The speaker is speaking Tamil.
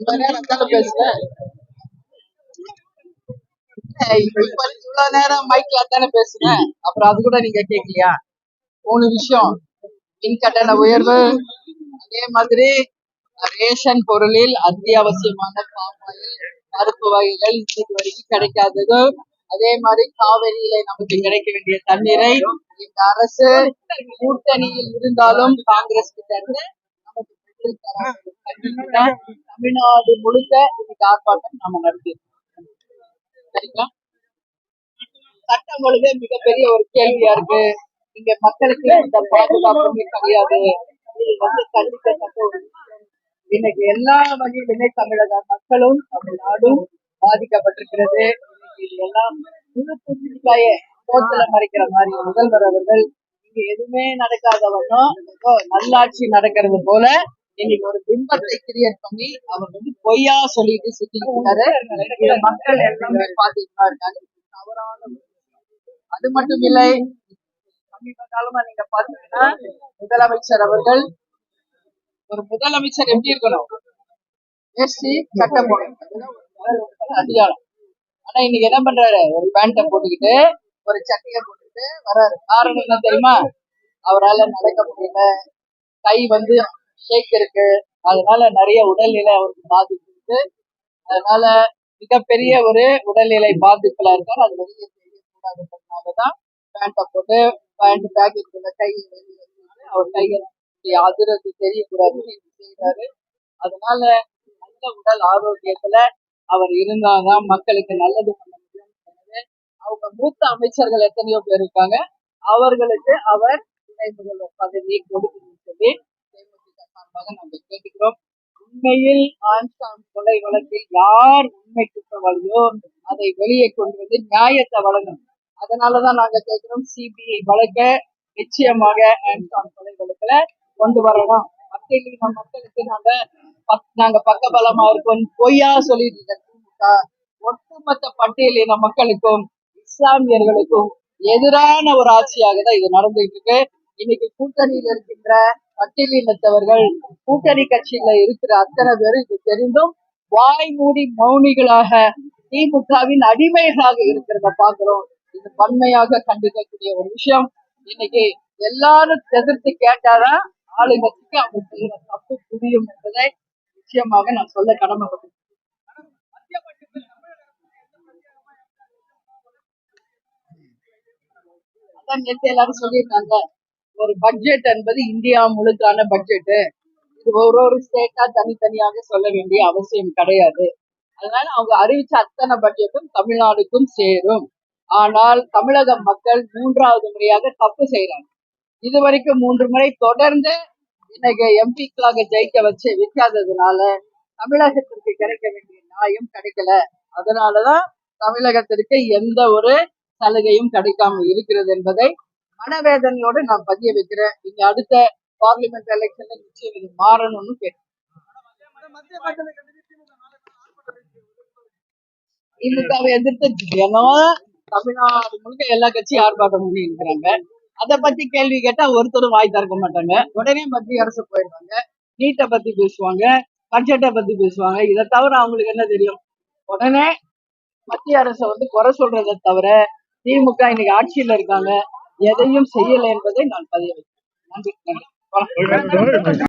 இவ்வளவு நேரம் தானே பேசுனேன் மைக்ல தானே பேசுனேன் அப்புறம் அது கூட நீங்க கேட்கலையா மூணு விஷயம் மின் உயர்வு அதே மாதிரி ரேஷன் பொருளில் அத்தியாவசியமான பாமாயில் பருப்பு வகைகள் இது வரைக்கும் கிடைக்காதது அதே மாதிரி காவிரியில நமக்கு கிடைக்க வேண்டிய தண்ணீரை இந்த அரசு கூட்டணியில் இருந்தாலும் காங்கிரஸ் கிட்ட இருந்து நமக்கு கண்டிப்பா தமிழ்நாடு முழுக்க இன்னைக்கு ஆர்ப்பாட்டம் நாம நடத்திருக்கோம் சரிங்களா? சட்டம் ஒழுங்கு மிகப்பெரிய ஒரு கேள்வியா இருக்கு. இங்க மக்களுக்கு எந்த பாதுகாப்புமே கிடையாது. இது வந்து கண்டிப்பட்ட ஒரு இன்னைக்கு எல்லா வகையிலுமே தமிழக மக்களும் தமிழ்நாடும் பாதிக்கப்பட்டிருக்கிறது. இன்னைக்கு எல்லாம் முழு கோத்துல மறைக்கிற மாதிரி முதல்வர் அவர்கள் இங்க எதுவுமே நடக்காத வண்ணம் நல்லாட்சி நடக்கிறது போல இன்னைக்கு ஒரு பிம்பத்தை கிரியேட் பண்ணி அவர் வந்து பொய்யா சொல்லிட்டு சுத்திட்டு இருக்காரு மக்கள் எல்லாமே பாத்துட்டு தான் இருக்காங்க தவறான அது மட்டும் இல்லை சமீப காலமா நீங்க பாத்தீங்கன்னா முதலமைச்சர் அவர்கள் ஒரு முதலமைச்சர் எப்படி இருக்கணும்? வேஷ்டி சட்டம் போடணும் ஆனா இன்னைக்கு என்ன பண்றாரு? ஒரு பேண்ட போட்டுக்கிட்டு ஒரு சட்டைய போட்டுக்கிட்டு வர்றாரு காரணம் என்ன தெரியுமா? அவரால நடக்க முடியல. கை வந்து ஷேக் இருக்கு. அதனால நிறைய உடல்நிலை அவருக்கு பாதிப்பு இருக்கு. அதனால மிகப்பெரிய ஒரு உடல்நிலை பாதிப்புல இருக்காரு. அது வெளியே தெரியக்கூடாதுன்றதுனாலதான் பேண்ட போட்டு பேண்ட் பேக்கெட் கை வெளியே அவர் கையை அதிரது தெரியக்கூடாதுன்னு செய்யறாரு அதனால நல்ல உடல் ஆரோக்கியத்துல அவர் இருந்தாதான் மக்களுக்கு நல்லது பண்ண முடியும். அவங்க மூத்த அமைச்சர்கள் எத்தனையோ பேர் இருக்காங்க. அவர்களுக்கு அவர் துணை முதல்வர் பதவியை கொடுக்கணும்னு சொல்லி தேமுதிக சார்பாக நம்ம கேட்டுக்கிறோம். உண்மையில் ஆன்சாம் கொலை வழக்கில் யார் உண்மை குற்றவாளியோ அதை வெளியே கொண்டு வந்து நியாயத்தை வழங்கணும். அதனாலதான் நாங்க கேட்கிறோம் சிபிஐ வழக்க நிச்சயமாக ஆன்சாம் கொலை வழக்குல கொண்டு வரணும். மக்களுக்கு நம்ம மக்களுக்கு நாங்க நாங்க நாங்க பக்கபலமா இருக்கோம். பொய்யா சொல்லிட்டு இருக்க திமுக ஒட்டுமொத்த பட்டியலின மக்களுக்கும் இஸ்லாமியர்களுக்கும் எதிரான ஒரு ஆட்சியாக தான் இது நடந்துட்டு இருக்கு. இன்னைக்கு கூட்டணியில் இருக்கின்ற பட்டியலினத்தவர்கள் கூட்டணி கட்சியில இருக்கிற அத்தனை பேரும் இது தெரிந்தும் வாய் மூடி மௌனிகளாக திமுகவின் அடிமைகளாக இருக்கிறத பாக்குறோம் இது வன்மையாக கண்டிக்கக்கூடிய ஒரு விஷயம். இன்னைக்கு எல்லாரும் எதிர்த்து கேட்டாதான் ஆளுங்கட்சிக்கு அவங்க செய்யற தப்பு புரியும் என்பதை நிச்சயமாக நான் சொல்ல கடமைப்பட்டேன் அதான் எல்லாரும் சொல்லியிருக்காங்க ஒரு பட்ஜெட் என்பது இந்தியா முழுக்கான பட்ஜெட் இது ஒரு ஒரு ஸ்டேட்டா தனித்தனியாக சொல்ல வேண்டிய அவசியம் கிடையாது. அதனால அவங்க அறிவிச்ச அத்தனை பட்ஜெட்டும் தமிழ்நாடுக்கும் சேரும். ஆனால் தமிழக மக்கள் மூன்றாவது முறையாக தப்பு செய்யறாங்க இது வரைக்கும் மூன்று முறை தொடர்ந்து இன்னைக்கு எம்பிக்களாக ஜெயிக்க வச்சு வைக்காததுனால தமிழகத்திற்கு கிடைக்க வேண்டிய நியாயம் கிடைக்கல. அதனாலதான் தமிழகத்திற்கு எந்த ஒரு சலுகையும் கிடைக்காம இருக்கிறது என்பதை மனவேதனையோடு நான் பதிய வைக்கிறேன். இங்க அடுத்த பார்லிமெண்ட் எலெக்ஷன்ல நிச்சயம் இது மாறணும்னு கேட்டேன் திமுகவை எதிர்த்து தினம் தமிழ்நாடு முழுக்க எல்லா கட்சியும் ஆர்ப்பாட்டம் பண்ணி இருக்கிறாங்க அதை பத்தி கேள்வி கேட்டா ஒருத்தரும் வாய் திறக்க மாட்டாங்க. உடனே மத்திய அரசு போயிடுவாங்க. நீட்டை பத்தி பேசுவாங்க. பட்ஜெட்டை பத்தி பேசுவாங்க. இதை தவிர அவங்களுக்கு என்ன தெரியும்? உடனே மத்திய அரசை வந்து குறை சொல்றதை தவிர திமுக இன்னைக்கு ஆட்சியில இருக்காங்க. எதையும் செய்யலை என்பதை நான் பதிவு நன்றி. நன்றி.